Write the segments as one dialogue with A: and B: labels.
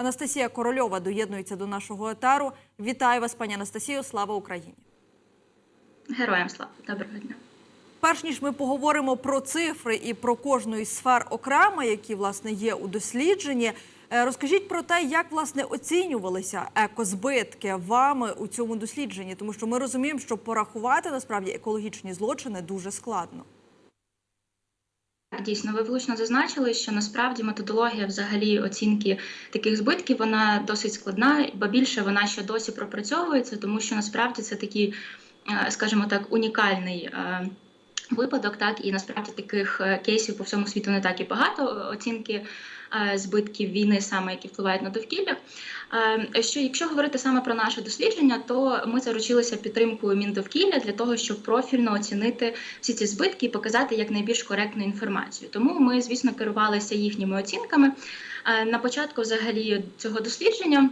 A: Анастасія Корольова доєднується до нашого етеру. Вітаю вас, пані Анастасію. Слава Україні!
B: Героям слава, доброго дня.
A: Перш ніж ми поговоримо про цифри і про кожну із сфер окремо, які власне є у дослідженні. е, Розкажіть про те, як власне оцінювалися екозбитки вами у цьому дослідженні, тому що ми розуміємо, що порахувати насправді екологічні злочини дуже складно.
B: Дійсно, ви влучно зазначили, що насправді методологія взагалі оцінки таких збитків вона досить складна, бо більше вона ще досі пропрацьовується, тому що насправді це такий, е, скажімо так, унікальний. е, Випадок, так і насправді таких е, кейсів по всьому світу не так і багато оцінки збитків війни, саме які впливають на довкілля. Е, Що якщо говорити саме про наше дослідження, то ми заручилися підтримкою Міндовкілля для того, щоб профільно оцінити всі ці збитки і показати як найбільш коректну інформацію. Тому ми, звісно, керувалися їхніми оцінками. Е, На початку взагалі цього дослідження.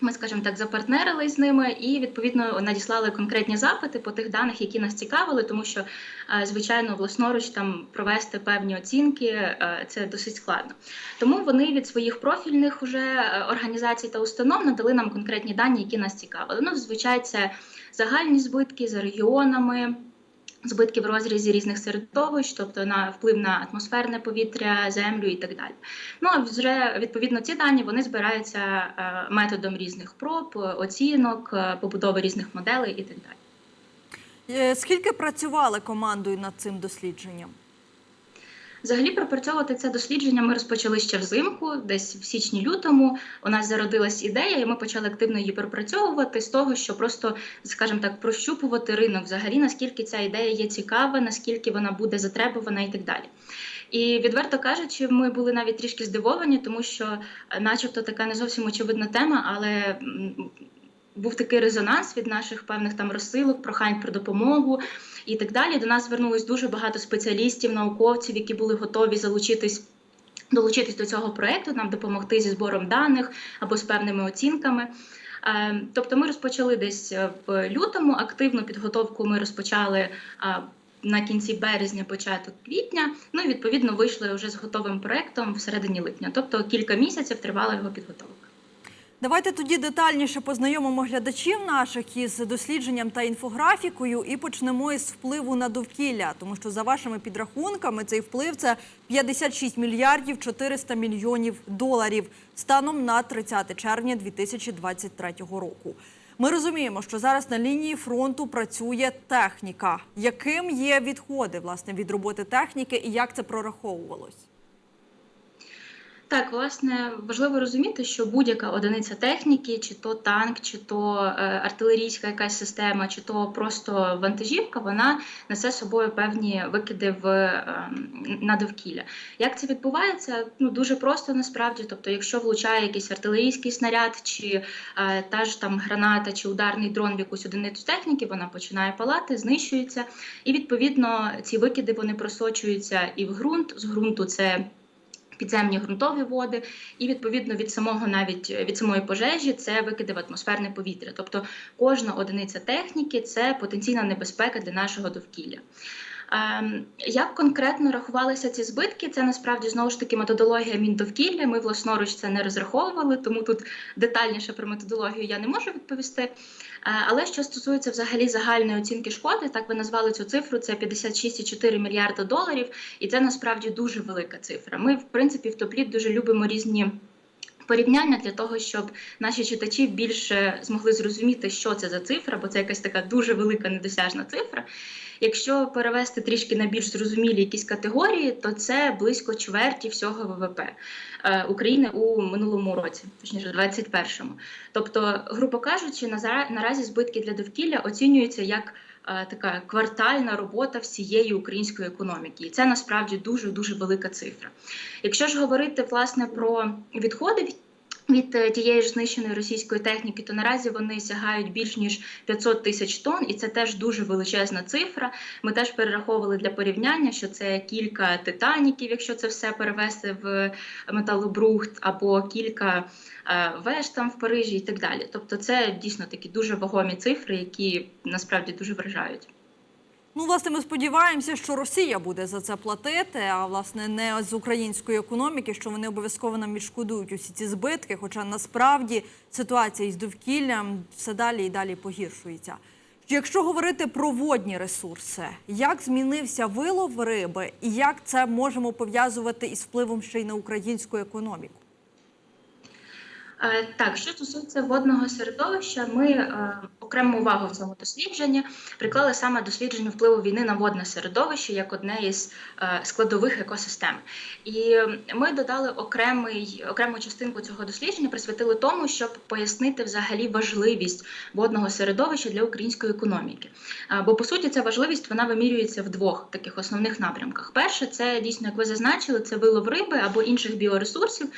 B: Ми, скажімо так, запартнерились з ними і відповідно надіслали конкретні запити по тих даних, які нас цікавили, тому що, е, звичайно, власноруч там провести певні оцінки е, це досить складно. Тому вони від своїх профільних уже е, організацій та установ надали нам конкретні дані, які нас цікавили. Ну, зазвичай це загальні збитки за регіонами. Збитки в розрізі різних середовищ, тобто на вплив на атмосферне повітря, землю і так далі. Ну а вже відповідно ці дані вони збираються е, методом різних проб, оцінок, е, побудови різних моделей і так далі.
A: Е, Скільки працювали командою над цим дослідженням?
B: Взагалі пропрацьовувати це дослідження ми розпочали ще взимку, десь в січні-лютому. У нас зародилась ідея, і ми почали активно її пропрацьовувати з того, що просто, скажімо так, прощупувати ринок взагалі, наскільки ця ідея є цікава, наскільки вона буде затребувана і так далі. І відверто кажучи, ми були навіть трішки здивовані, тому що, начебто, така не зовсім очевидна тема, але був такий резонанс від наших певних там розсилок, прохань про допомогу і так далі. До нас звернулось дуже багато спеціалістів, науковців, які були готові залучитись. Долучитись до цього проекту, нам допомогти зі збором даних або з певними оцінками. Е, Тобто, ми розпочали десь е, в лютому. Активну підготовку ми розпочали е, на кінці березня, початок квітня. Ну і відповідно вийшли вже з готовим проектом в середині липня. Тобто кілька місяців тривала його підготовка.
A: Давайте тоді детальніше познайомимо глядачів наших із дослідженням та інфографікою і почнемо із впливу на довкілля, тому що за вашими підрахунками цей вплив це 56 мільярдів 400 мільйонів доларів станом на 30 червня 2023 року. Ми розуміємо, що зараз на лінії фронту працює техніка. Яким є відходи власне від роботи техніки і як це прораховувалось?
B: Так, власне, важливо розуміти, що будь-яка одиниця техніки, чи то танк, чи то е, артилерійська якась система, чи то просто вантажівка, вона несе собою певні викиди в е, на довкілля. Як це відбувається? Ну дуже просто насправді. Тобто, якщо влучає якийсь артилерійський снаряд, чи е, та ж там граната, чи ударний дрон в якусь одиницю техніки, вона починає палати, знищується, і відповідно ці викиди вони просочуються і в ґрунт. З ґрунту це підземні ґрунтові води, і відповідно від самого навіть від самої пожежі це викиди в атмосферне повітря. Тобто кожна одиниця техніки це потенційна небезпека для нашого довкілля. Ем, Як конкретно рахувалися ці збитки? Це насправді знову ж таки методологія Міндовкілля. Ми власноруч це не розраховували, тому тут детальніше про методологію я не можу відповісти. Е, Але що стосується взагалі загальної оцінки шкоди, так ви назвали цю цифру, це 56,4 мільярда доларів, і це насправді дуже велика цифра. Ми, в принципі, в топліт дуже любимо різні. Порівняння для того, щоб наші читачі більше змогли зрозуміти, що це за цифра, бо це якась така дуже велика недосяжна цифра. Якщо перевести трішки на більш зрозумілі якісь категорії, то це близько чверті всього ВВП е, України у минулому році, точніше, 21-му. Тобто, грубо кажучи, наразі збитки для довкілля оцінюються як е, така квартальна робота всієї української економіки, і це насправді дуже дуже велика цифра. Якщо ж говорити власне про відходи від е, тієї ж знищеної російської техніки, то наразі вони сягають більш ніж 500 тисяч тонн, і це теж дуже величезна цифра. Ми теж перераховували для порівняння, що це кілька титаніків, якщо це все перевести в металобрухт, або кілька е, веж там в Парижі і так далі. Тобто, це дійсно такі дуже вагомі цифри, які насправді дуже вражають.
A: Ну, власне, ми сподіваємося, що Росія буде за це платити, а власне не з української економіки, що вони обов'язково нам відшкодують усі ці збитки. Хоча насправді ситуація із довкіллям все далі і далі погіршується. Якщо говорити про водні ресурси, як змінився вилов риби, і як це можемо пов'язувати із впливом ще й на українську економіку?
B: Е, Так, що стосується водного середовища, ми е, окрему увагу в цьому дослідженні приклали саме дослідженню впливу війни на водне середовище як одне із е, складових екосистем. І ми додали окремий окрему частинку цього дослідження, присвятили тому, щоб пояснити взагалі важливість водного середовища для української економіки. Бо по суті, ця важливість вона вимірюється в двох таких основних напрямках. Перше, це дійсно, як ви зазначили, це вилов риби або інших біоресурсів.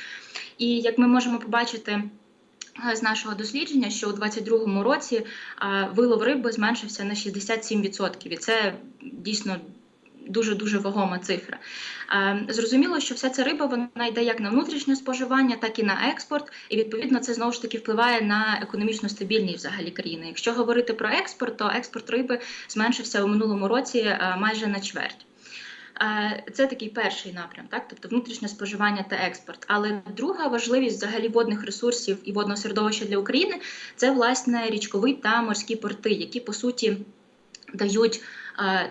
B: І як ми можемо побачити е, з нашого дослідження, що у 2022 році е, вилов риби зменшився на 67%. І це дійсно дуже дуже вагома цифра. Е, Зрозуміло, що вся ця риба вона йде як на внутрішнє споживання, так і на експорт, і відповідно це знову ж таки впливає на економічну стабільність взагалі країни. Якщо говорити про експорт, то експорт риби зменшився у минулому році майже на чверть. Е, Це такий перший напрям, так тобто внутрішнє споживання та експорт. Але друга важливість взагалі водних ресурсів і водного середовища для України це власне річкові та морські порти, які по суті дають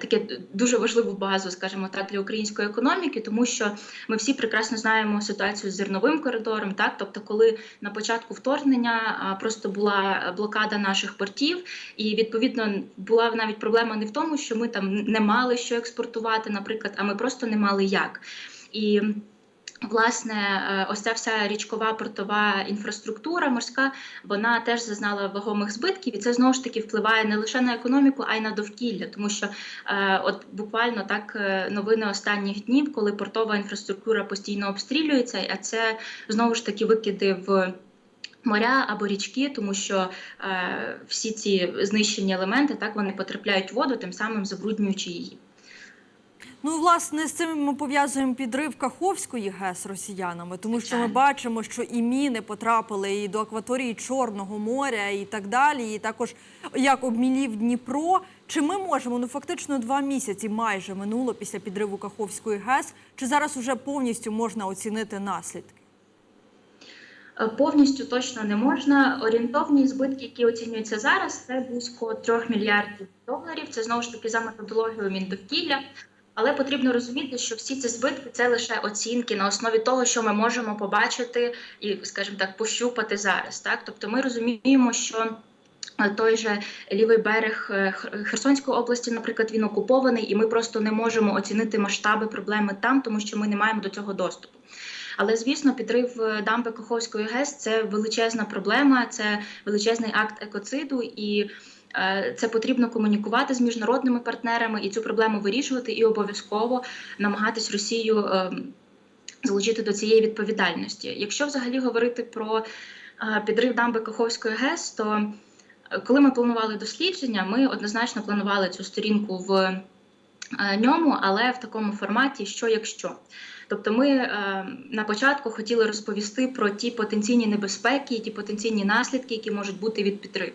B: таке дуже важливу базу, скажімо так, для української економіки, тому що ми всі прекрасно знаємо ситуацію з зерновим коридором. Так, тобто, коли на початку вторгнення е, просто була блокада наших портів, і відповідно була навіть проблема не в тому, що ми там не мали що експортувати, наприклад, а ми просто не мали як. І Власне, е, ось ця вся річкова портова інфраструктура морська, вона теж зазнала вагомих збитків, і це знову ж таки впливає не лише на економіку, а й на довкілля. Тому що е, от буквально так е, новини останніх днів, коли портова інфраструктура постійно обстрілюється, а це знову ж таки викиди в. Моря або річки, тому що е, всі ці знищені елементи так вони потрапляють в воду, тим самим забруднюючи її.
A: Ну, власне, з цим ми пов'язуємо підрив Каховської ГЕС росіянами, тому що ми бачимо, що і міни потрапили і до акваторії Чорного моря, і так далі. І також як обмілів Дніпро. Чи ми можемо ну фактично два місяці майже минуло після підриву Каховської ГЕС? Чи зараз уже повністю можна оцінити наслідки?
B: Е, Повністю точно не можна. Орієнтовні збитки, які оцінюються зараз, це близько 3 мільярдів доларів. Це знову ж таки за методологією Міндовкілля. Але потрібно розуміти, що всі ці збитки це лише оцінки на основі того, що ми можемо побачити і, скажімо так, пощупати зараз. Так, тобто, ми розуміємо, що е, той же лівий берег е, Херсонської області, наприклад, він окупований, і ми просто не можемо оцінити масштаби проблеми там, тому що ми не маємо до цього доступу. Але звісно, підрив е, дамби Каховської ГЕС це величезна проблема, це величезний акт екоциду, і це потрібно комунікувати з міжнародними партнерами і цю проблему вирішувати, і обов'язково намагатись Росію е, залучити до цієї відповідальності. Якщо взагалі говорити про е, підрив дамби Каховської ГЕС, то е, коли ми планували дослідження, ми однозначно планували цю сторінку в е, ньому, але в такому форматі, що якщо. Тобто, ми е, на початку хотіли розповісти про ті потенційні небезпеки, ті потенційні наслідки, які можуть бути від підриву.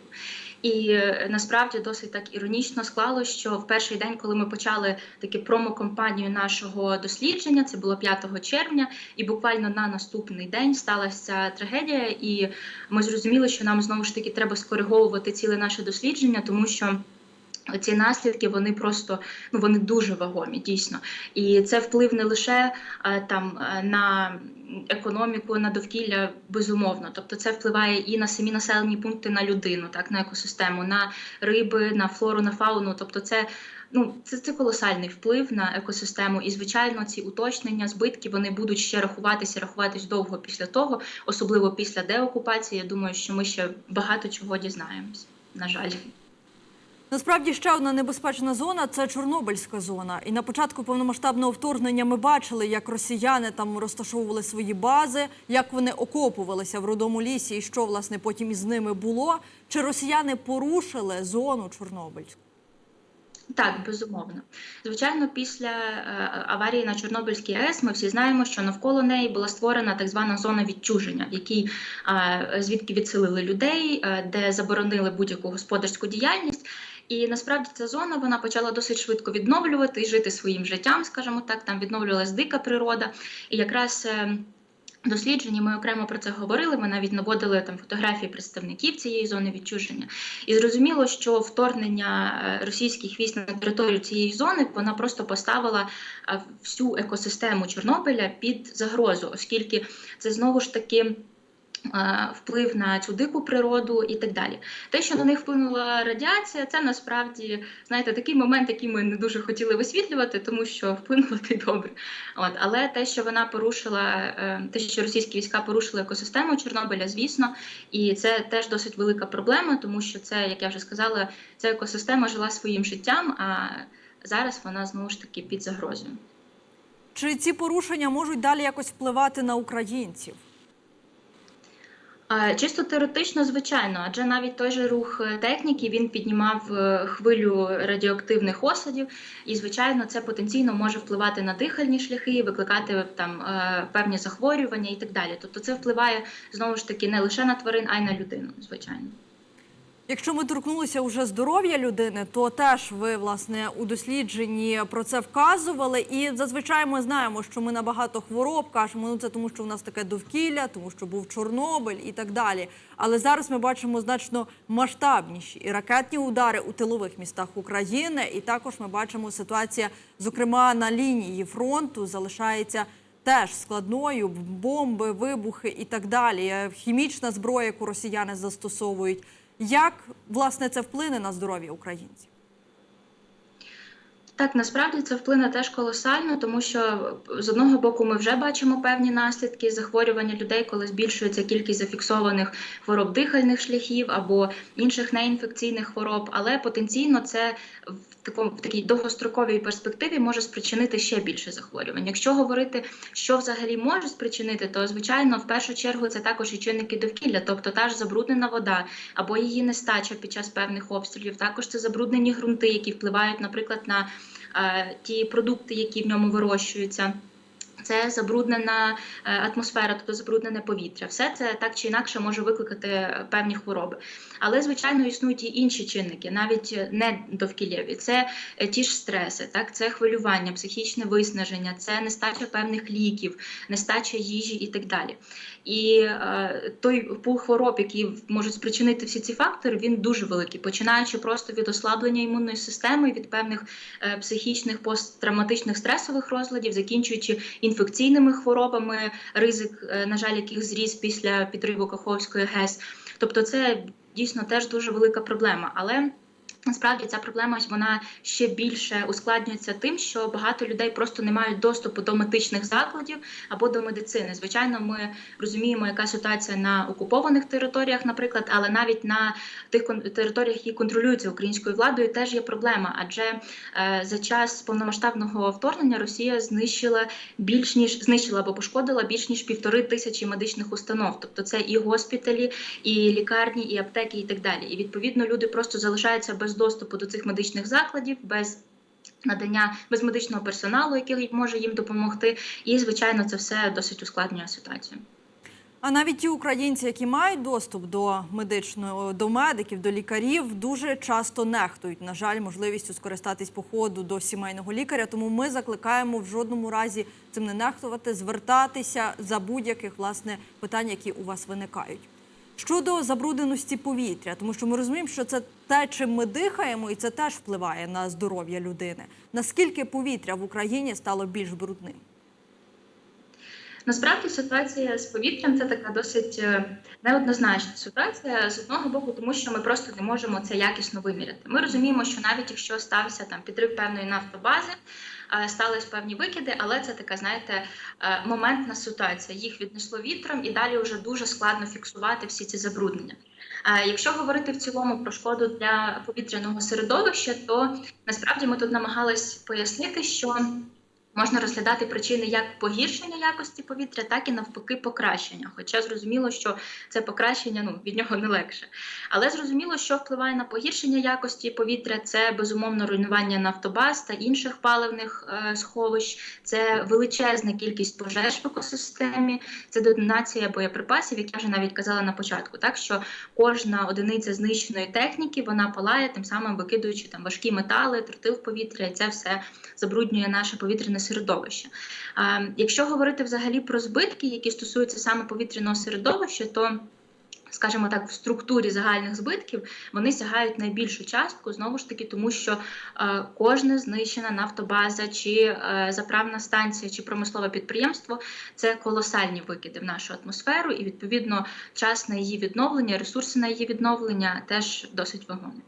B: І е, насправді досить так іронічно склало, що в перший день, коли ми почали таку промо-компанію нашого дослідження, це було 5 червня, і буквально на наступний день сталася трагедія, і ми зрозуміли, що нам знову ж таки треба скориговувати ціле наше дослідження, тому що. Ці наслідки вони просто ну вони дуже вагомі, дійсно, і це вплив не лише е, там е, на економіку, на довкілля, безумовно. Тобто, це впливає і на самі населені пункти, на людину, так на екосистему, на риби, на флору, на фауну. Тобто, це ну це, це колосальний вплив на екосистему. І звичайно, ці уточнення, збитки вони будуть ще рахуватися, рахуватись довго після того, особливо після деокупації. Я думаю, що ми ще багато чого дізнаємось. На жаль.
A: Насправді ще одна небезпечна зона це Чорнобильська зона. І на початку повномасштабного вторгнення ми бачили, як росіяни там розташовували свої бази, як вони окопувалися в рудому лісі, і що власне потім із ними було. Чи росіяни порушили зону Чорнобильську?
B: Так, безумовно. Звичайно, після е, аварії на Чорнобильській АЕС ми всі знаємо, що навколо неї була створена так звана зона відчуження, в якій е, звідки відселили людей, е, де заборонили будь-яку господарську діяльність. І насправді ця зона вона почала досить швидко відновлювати і жити своїм життям, скажімо так. Там відновлювалась дика природа, і якраз. е, Дослідженні ми окремо про це говорили. Ми навіть наводили там фотографії представників цієї зони відчуження, і зрозуміло, що вторгнення е, російських військ на територію цієї зони вона просто поставила е, всю екосистему Чорнобиля під загрозу, оскільки це знову ж таки. Е, Вплив на цю дику природу і так далі. Те, що на них вплинула радіація, це насправді знаєте такий момент, який ми не дуже хотіли висвітлювати, тому що вплинуло ти добре. От але те, що вона порушила, е, те, що російські війська порушили екосистему Чорнобиля, звісно, і це теж досить велика проблема, тому що це, як я вже сказала, ця екосистема жила своїм життям, а зараз вона знову ж таки під загрозою.
A: Чи ці порушення можуть далі якось впливати на українців?
B: Чисто теоретично, звичайно, адже навіть той же рух е, техніки він піднімав е, хвилю радіоактивних осадів, і звичайно, це потенційно може впливати на дихальні шляхи, викликати там е, певні захворювання і так далі. Тобто, це впливає знову ж таки не лише на тварин, а й на людину, звичайно.
A: Якщо ми торкнулися уже здоров'я людини, то теж ви власне у дослідженні про це вказували. І зазвичай ми знаємо, що ми на багато хвороб кажемо, ну це тому, що у нас таке довкілля, тому що був Чорнобиль і так далі. Але зараз ми бачимо значно масштабніші і ракетні удари у тилових містах України. І також ми бачимо ситуація, зокрема на лінії фронту, залишається. Теж складною бомби, вибухи і так далі. Хімічна зброя, яку росіяни застосовують. Як власне це вплине на здоров'я українців?
B: Так, насправді це вплине теж колосально, тому що з одного боку ми вже бачимо певні наслідки захворювання людей, коли збільшується кількість зафіксованих хвороб дихальних шляхів або інших неінфекційних хвороб, але потенційно це в такому в такій довгостроковій перспективі може спричинити ще більше захворювань. Якщо говорити, що взагалі може спричинити, то звичайно в першу чергу це також і чинники довкілля, тобто та ж забруднена вода або її нестача під час певних обстрілів. Також це забруднені ґрунти, які впливають, наприклад, на е, ті продукти, які в ньому вирощуються. Це забруднена е, атмосфера, тобто забруднене повітря. Все це так чи інакше може викликати е, певні хвороби. Але, звичайно, існують і інші чинники, навіть е, не довкіллєві. Це ті ж стреси, так це хвилювання, психічне виснаження, це нестача певних ліків, нестача їжі і так далі. І е, той пул хвороб, які можуть спричинити всі ці фактори, він дуже великий, починаючи просто від ослаблення імунної системи, від певних е, психічних посттравматичних стресових розладів, закінчуючи інфекційними хворобами, ризик, е, на жаль, яких зріс після підриву Каховської ГЕС. Тобто, це дійсно теж дуже велика проблема. Але Насправді ця проблема вона ще більше ускладнюється тим, що багато людей просто не мають доступу до медичних закладів або до медицини. Звичайно, ми розуміємо, яка ситуація на окупованих територіях, наприклад, але навіть на тих територіях, які контролюються українською владою, теж є проблема. Адже е, за час повномасштабного вторгнення Росія знищила більш ніж знищила або пошкодила більш ніж півтори тисячі медичних установ. Тобто, це і госпіталі, і лікарні, і аптеки, і так далі. І відповідно люди просто залишаються без доступу до цих медичних закладів, без надання без медичного персоналу, який може їм допомогти. І звичайно, це все досить ускладнює ситуацію.
A: А навіть ті українці, які мають доступ до медичного до медиків, до лікарів, дуже часто нехтують. На жаль, можливістю скористатись походу до сімейного лікаря. Тому ми закликаємо в жодному разі цим не нехтувати, звертатися за будь-яких власне питань, які у вас виникають. Щодо забрудненості повітря, тому що ми розуміємо, що це те, чим ми дихаємо, і це теж впливає на здоров'я людини. Наскільки повітря в Україні стало більш брудним?
B: Насправді ситуація з повітрям це така досить е, неоднозначна ситуація з одного боку, тому що ми просто не можемо це якісно виміряти. Ми розуміємо, що навіть якщо стався там підрив певної нафтобази, е, стались певні викиди, але це така, знаєте, е, моментна ситуація. Їх віднесло вітром, і далі вже дуже складно фіксувати всі ці забруднення. Якщо говорити в цілому про шкоду для повітряного середовища, то насправді ми тут намагались пояснити, що Можна розглядати причини як погіршення якості повітря, так і навпаки покращення. Хоча зрозуміло, що це покращення ну, від нього не легше. Але зрозуміло, що впливає на погіршення якості повітря, це безумовно руйнування нафтобаз та інших паливних е, сховищ, це величезна кількість пожеж в екосистемі, це детонація боєприпасів, як я вже навіть казала на початку. Так що кожна одиниця знищеної техніки вона палає, тим самим викидуючи там важкі метали, тротил в повітря, і це все забруднює наше повітряне середовище. А, Якщо говорити взагалі про збитки, які стосуються саме повітряного середовища, то Скажімо так, в структурі загальних збитків вони сягають найбільшу частку знову ж таки, тому що е, кожна знищена нафтобаза, чи е, заправна станція, чи промислове підприємство це колосальні викиди в нашу атмосферу, і відповідно час на її відновлення, ресурси на її відновлення теж досить вагомі.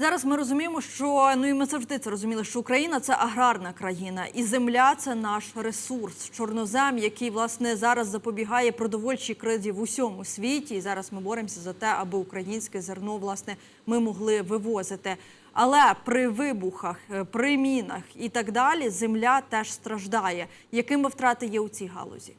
A: Зараз ми розуміємо, що ну і ми завжди це розуміли, що Україна це аграрна країна, і земля це наш ресурс, чорнозем, який власне зараз запобігає продовольчій кризі в усьому світі. І зараз ми боремося за те, аби українське зерно власне ми могли вивозити. Але при вибухах, е, при мінах і так далі, земля теж страждає. Якими втрати є у цій галузі?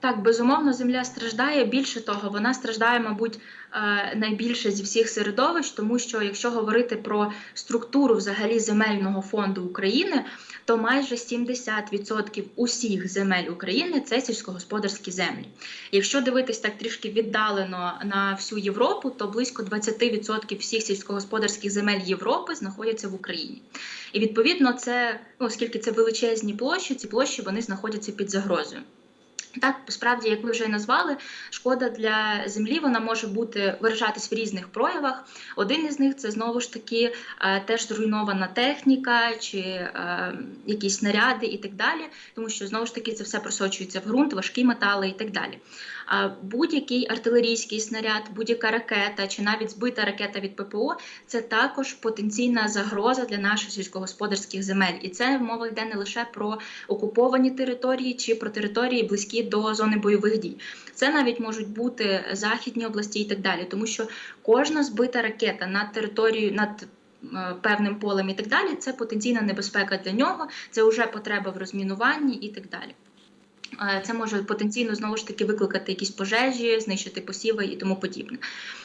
B: Так, безумовно, земля страждає. Більше того, вона страждає, мабуть, е, найбільше зі всіх середовищ, тому що якщо говорити про структуру взагалі земельного фонду України, то майже 70% усіх земель України це сільськогосподарські землі. Якщо дивитись так трішки віддалено на всю Європу, то близько 20% всіх сільськогосподарських земель Європи знаходяться в Україні. І відповідно, це ну, оскільки це величезні площі, ці площі вони знаходяться під загрозою. Так, справді, як ви вже назвали, шкода для землі вона може бути виражатись в різних проявах. Один із них це знову ж таки е, теж зруйнована техніка чи е, якісь снаряди і так далі, тому що знову ж таки це все просочується в ґрунт, важкі метали і так далі. Будь-який артилерійський снаряд, будь-яка ракета чи навіть збита ракета від ППО це також потенційна загроза для наших сільськогосподарських земель. І це мова йде не лише про окуповані території чи про території близькі до зони бойових дій. Це навіть можуть бути західні області і так далі, тому що кожна збита ракета над територією над е, Певним полем і так далі, це потенційна небезпека для нього, це вже потреба в розмінуванні і так далі. Е, Це може потенційно знову ж таки викликати якісь пожежі, знищити посіви і тому подібне.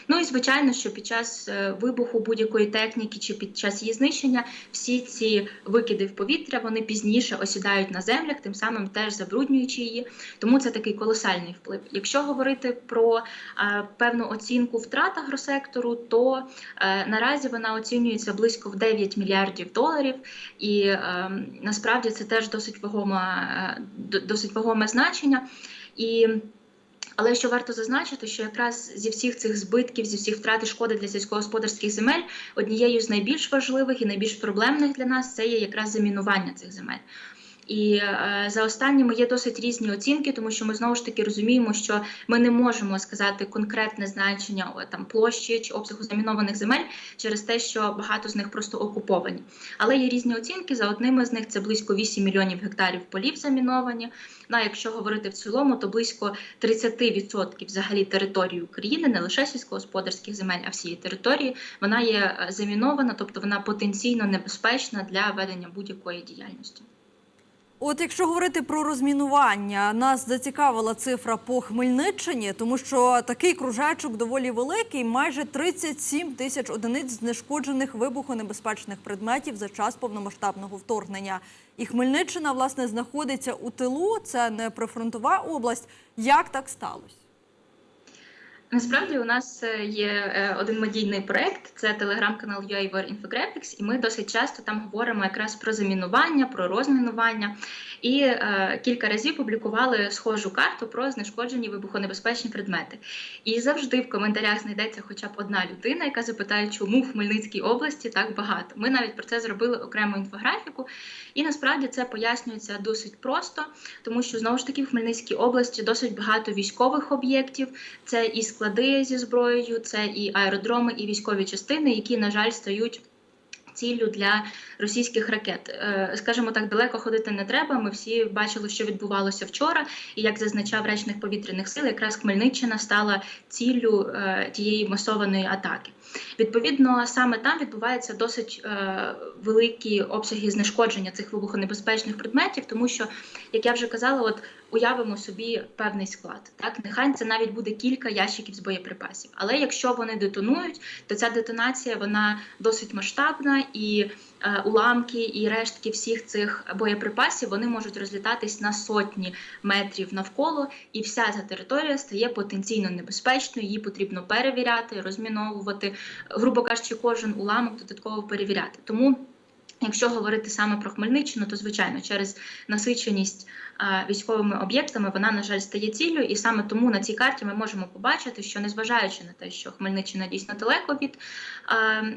B: Ну і звичайно, що під час е, вибуху будь-якої техніки чи під час її знищення всі ці викиди в повітря вони пізніше осідають на землях, тим самим теж забруднюючи її. Тому це такий колосальний вплив. Якщо говорити про е, певну оцінку втрат агросектору, то наразі вона оцінюється близько в 9 мільярдів доларів, і е, насправді це теж досить вагома, досить вагоме значення. І але що варто зазначити, що якраз зі всіх цих збитків, зі всіх втрат і шкоди для сільськогосподарських земель, однією з найбільш важливих і найбільш проблемних для нас це є якраз замінування цих земель. І е, за останніми є досить різні оцінки, тому що ми знову ж таки розуміємо, що ми не можемо сказати конкретне значення там площі чи обсягу замінованих земель через те, що багато з них просто окуповані. Але є різні оцінки. За одними з них це близько 8 мільйонів гектарів полів заміновані. Ну а якщо говорити в цілому, то близько 30% взагалі території України, не лише сільськогосподарських земель, а всієї території, вона є е, замінована, тобто вона потенційно небезпечна для ведення будь-якої діяльності.
A: От якщо говорити про розмінування, нас зацікавила цифра по Хмельниччині, тому що такий кружечок доволі великий, майже 37 тисяч одиниць знешкоджених вибухонебезпечних предметів за час повномасштабного вторгнення. І Хмельниччина, власне, знаходиться у тилу, це не прифронтова область. Як так сталося?
B: Насправді у нас е, є е, один медійний проект, це телеграм-канал UA Infographics, і ми досить часто там говоримо якраз про замінування, про розмінування. І е, кілька разів публікували схожу карту про знешкоджені вибухонебезпечні предмети. І завжди в коментарях знайдеться хоча б одна людина, яка запитає, чому в Хмельницькій області так багато. Ми навіть про це зробили окрему інфографіку, і насправді це пояснюється досить просто, тому що знову ж таки в Хмельницькій області досить багато військових об'єктів. Це і склади зі зброєю, це і аеродроми, і військові частини, які, на жаль, стають ціллю для російських ракет. Е, Скажімо так, далеко ходити не треба. Ми всі бачили, що відбувалося вчора, і як зазначав речник повітряних сил, якраз Хмельниччина стала ціллю е, тієї масованої атаки. Відповідно, саме там відбуваються досить е, великі обсяги знешкодження цих вибухонебезпечних предметів, тому що, як я вже казала, от уявимо собі певний склад. Так, нехай це навіть буде кілька ящиків з боєприпасів. Але якщо вони детонують, то ця детонація вона досить масштабна і е, уламки і рештки всіх цих боєприпасів вони можуть розлітатись на сотні метрів навколо, і вся ця територія стає потенційно небезпечною. Її потрібно перевіряти, розміновувати, грубо кажучи, кожен уламок додатково перевіряти. Тому. Якщо говорити саме про Хмельниччину, то звичайно через насиченість військовими об'єктами вона, на жаль, стає ціллю, і саме тому на цій карті ми можемо побачити, що незважаючи на те, що Хмельниччина дійсно далеко від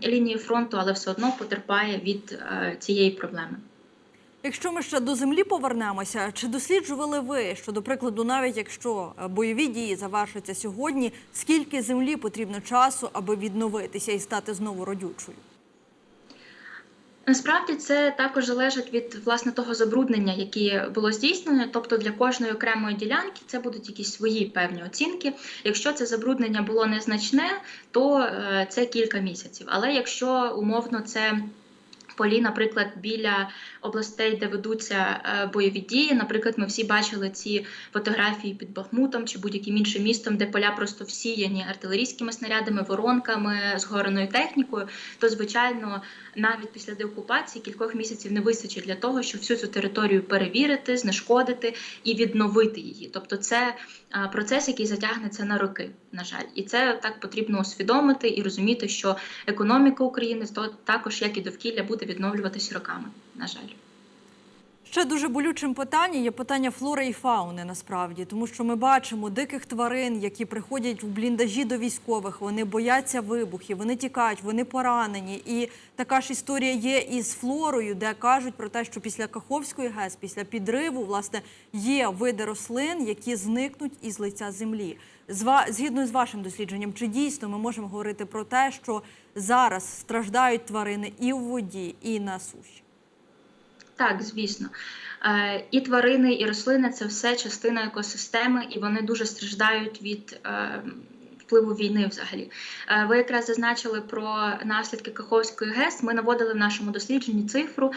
B: лінії фронту, але все одно потерпає від цієї проблеми.
A: Якщо ми ще до землі повернемося, чи досліджували ви, що, до прикладу, навіть якщо е, бойові дії завершаться сьогодні, скільки землі потрібно часу, аби відновитися і стати знову родючою?
B: Насправді це також залежить від власне того забруднення, яке було здійснено. Тобто для кожної окремої ділянки це будуть якісь свої певні оцінки. Якщо це забруднення було незначне, то е, це кілька місяців. Але якщо умовно це полі, наприклад, біля областей, де ведуться е, бойові дії. Наприклад, ми всі бачили ці фотографії під Бахмутом чи будь-яким іншим містом, де поля просто всіяні артилерійськими снарядами, воронками, згореною технікою. То, звичайно, навіть після деокупації кількох місяців не вистачить для того, щоб всю цю територію перевірити, знешкодити і відновити її. Тобто, це е, процес, який затягнеться на роки, на жаль, і це так потрібно усвідомити і розуміти, що економіка України то також, як і довкілля, буде відновлюватись роками. На жаль.
A: Ще дуже болючим питанням є питання флори і фауни насправді, тому що ми бачимо диких тварин, які приходять в бліндажі до військових. Вони бояться вибухів, вони тікають, вони поранені. І така ж історія є із флорою, де кажуть про те, що після Каховської ГЕС, після підриву, власне, є види рослин, які зникнуть із лиця землі. Згідно з вашим дослідженням, чи дійсно ми можемо говорити про те, що зараз страждають тварини і в воді, і на суші?
B: Так, звісно. Е, І тварини, і рослини це все частина екосистеми, і вони дуже страждають від е, впливу війни взагалі. Е, Ви якраз зазначили про наслідки Каховської ГЕС. Ми наводили в нашому дослідженні цифру,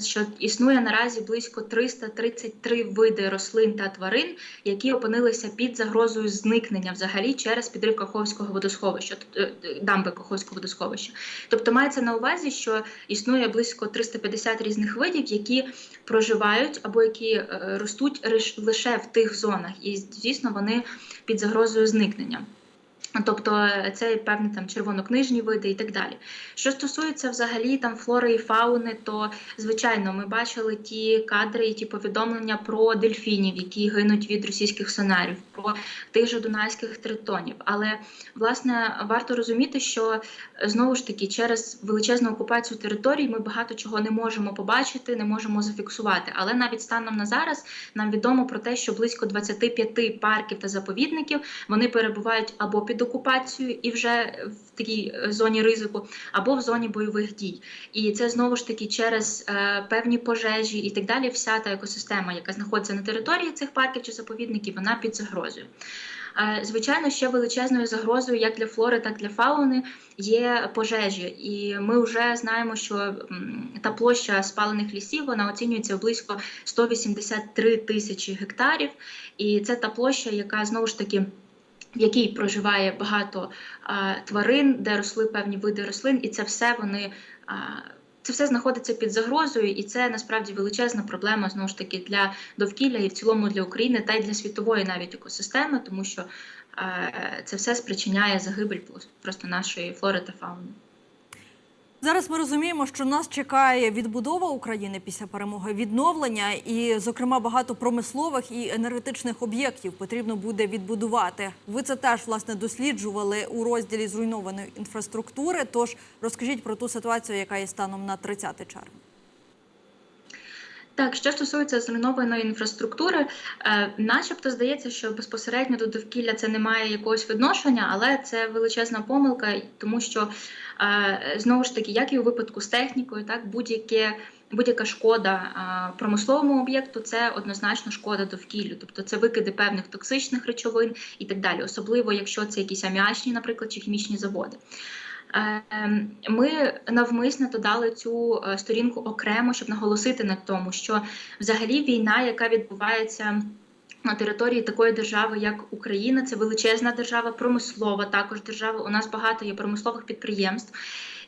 B: що існує наразі близько 333 види рослин та тварин, які опинилися під загрозою зникнення взагалі через підрив Каховського водосховища, е, дамби Каховського водосховища. Тобто мається на увазі, що існує близько 350 різних видів, які проживають або які е, ростуть лише в тих зонах, і звісно, вони під загрозою зникнення. Тобто е, це певні там червонокнижні види і так далі. Що стосується взагалі там флори і фауни, то звичайно ми бачили ті кадри і ті повідомлення про дельфінів, які гинуть від російських сонарів, про тих же дунайських тритонів. Але власне варто розуміти, що е, знову ж таки через величезну окупацію територій ми багато чого не можемо побачити, не можемо зафіксувати. Але навіть станом на зараз нам відомо про те, що близько 25 парків та заповідників вони перебувають або під окупацією і вже в такій е, зоні ризику, або в зоні бойових дій. І це знову ж таки через е, певні пожежі і так далі. Вся та екосистема, яка знаходиться на території цих парків чи заповідників, вона під загрозою. Е, Звичайно, ще величезною загрозою як для флори, так і для фауни є пожежі, і ми вже знаємо, що та площа спалених лісів вона оцінюється близько 183 тисячі гектарів. І це та площа, яка знову ж таки в якій проживає багато а, тварин, де росли певні види рослин, і це все вони. А, це все знаходиться під загрозою, і це насправді величезна проблема знову ж таки для довкілля і в цілому для України та й для світової навіть екосистеми, тому що е, це все спричиняє загибель просто нашої флори та фауни.
A: Зараз ми розуміємо, що нас чекає відбудова України після перемоги, відновлення, і, зокрема, багато промислових і енергетичних об'єктів потрібно буде відбудувати. Ви це теж власне досліджували у розділі зруйнованої інфраструктури. Тож розкажіть про ту ситуацію, яка є станом на 30 червня.
B: Так, що стосується зруйнованої інфраструктури, е, начебто здається, що безпосередньо до довкілля це не має якогось відношення, але це величезна помилка, тому що е, знову ж таки, як і у випадку з технікою, так будь-яке. Будь-яка шкода а, промисловому об'єкту це однозначно шкода довкіллю, тобто це викиди певних токсичних речовин і так далі, особливо якщо це якісь аміачні, наприклад, чи хімічні заводи. Ем, Ми навмисно додали цю е, сторінку окремо, щоб наголосити на тому, що взагалі війна, яка відбувається на території такої держави, як Україна, це величезна держава, промислова також держава. У нас багато є промислових підприємств.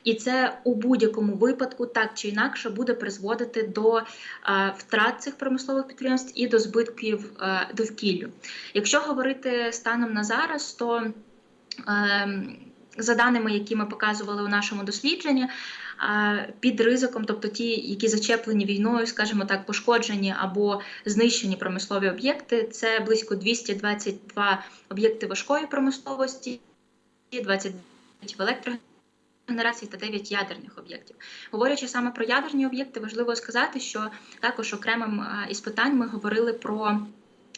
B: І це у будь-якому випадку, так чи інакше, буде призводити до е, втрат цих промислових підприємств і до збитків е, довкіллю. Якщо говорити станом на зараз, то е, за даними, які ми показували у нашому дослідженні, під ризиком, тобто ті, які зачеплені війною, скажімо так, пошкоджені або знищені промислові об'єкти, це близько 222 об'єкти важкої промисловості, 29 в електрогенерації та 9 ядерних об'єктів. Говорячи саме про ядерні об'єкти, важливо сказати, що також окремим із питань ми говорили про.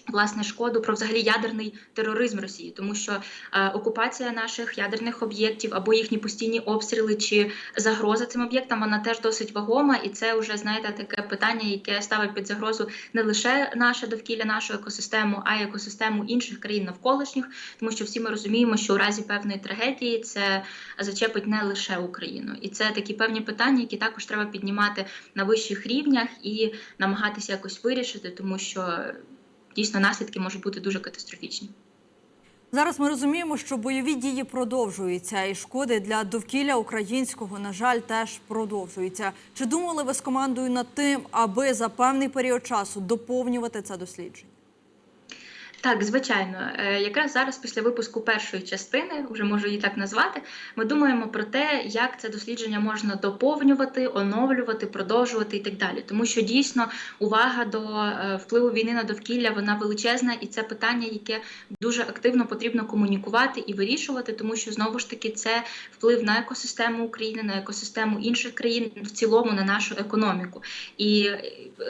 B: Власне, шкоду про взагалі ядерний тероризм Росії, тому що е, окупація наших ядерних об'єктів або їхні постійні обстріли чи загроза цим об'єктам вона теж досить вагома, і це вже знаєте таке питання, яке ставить під загрозу не лише наше довкілля, нашу екосистему, а й екосистему інших країн навколишніх, тому що всі ми розуміємо, що у разі певної трагедії це зачепить не лише Україну, і це такі певні питання, які також треба піднімати на вищих рівнях і намагатися якось вирішити, тому що дійсно наслідки можуть бути дуже катастрофічні.
A: Зараз ми розуміємо, що бойові дії продовжуються, і шкоди для довкілля українського, на жаль, теж продовжуються. Чи думали ви з командою над тим, аби за певний період часу доповнювати це дослідження?
B: Так, звичайно, Е, якраз зараз після випуску першої частини, вже можу її так назвати, ми думаємо про те, як це дослідження можна доповнювати, оновлювати, продовжувати і так далі. Тому що дійсно увага до е, впливу війни на довкілля вона величезна, і це питання, яке дуже активно потрібно комунікувати і вирішувати, тому що знову ж таки це вплив на екосистему України, на екосистему інших країн, в цілому на нашу економіку. І,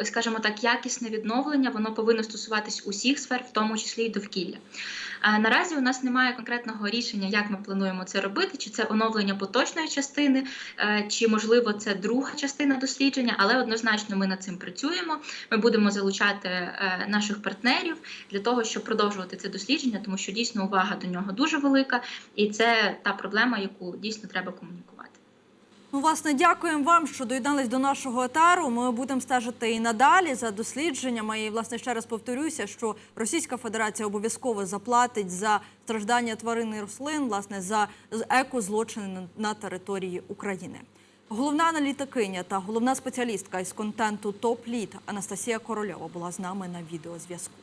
B: скажімо так, якісне відновлення воно повинно стосуватись усіх сфер, в тому числі й довкілля. Наразі у нас немає конкретного рішення, як ми плануємо це робити, чи це оновлення поточної частини, е, чи можливо це друга частина дослідження, але однозначно ми над цим працюємо. Ми будемо залучати е, наших партнерів для того, щоб продовжувати це дослідження, тому що дійсно увага до нього дуже велика, і це та проблема, яку дійсно треба комунікувати.
A: Ну, власне, дякуємо вам, що доєднались до нашого етару. Ми будемо стежити і надалі за дослідженнями. І власне ще раз повторюся, що Російська Федерація обов'язково заплатить за страждання тварин і рослин, власне, за екозлочини на- території України. Головна аналітикиня та головна спеціалістка із контенту ТОП Лід Анастасія Корольова була з нами на відеозв'язку.